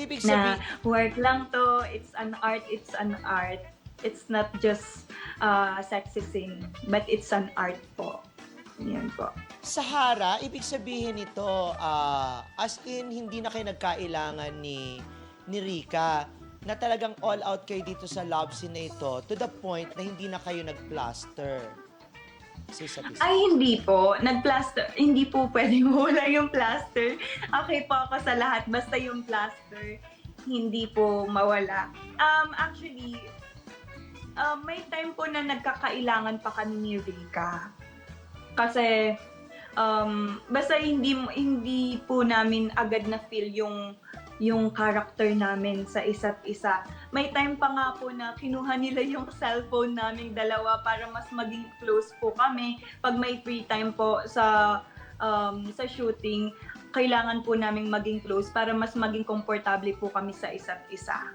Ibig na sabihin, work lang to, it's an art, it's an art. It's not just uh, sexy scene, but it's an art po. Yan po. Sahara, ibig sabihin nito, ah, as in, hindi na kayo nagkailangan ni, ni Rika na talagang all out kayo dito sa love scene na ito to the point na hindi na kayo nag-plaster. Ay, hindi po. Nag-plaster. Hindi po pwede mawala yung plaster. Okay po ako sa lahat. Basta yung plaster, hindi po mawala. Um, actually, um, may time po na nagkakailangan pa kami ni Rika. Kasi, um, basta hindi, hindi po namin agad na feel yung yung character namin sa isa't isa. May time pa nga po na kinuha nila yung cellphone naming dalawa para mas maging close po kami. Pag may free time po sa um, sa shooting, kailangan po naming maging close para mas maging komportable po kami sa isa't isa.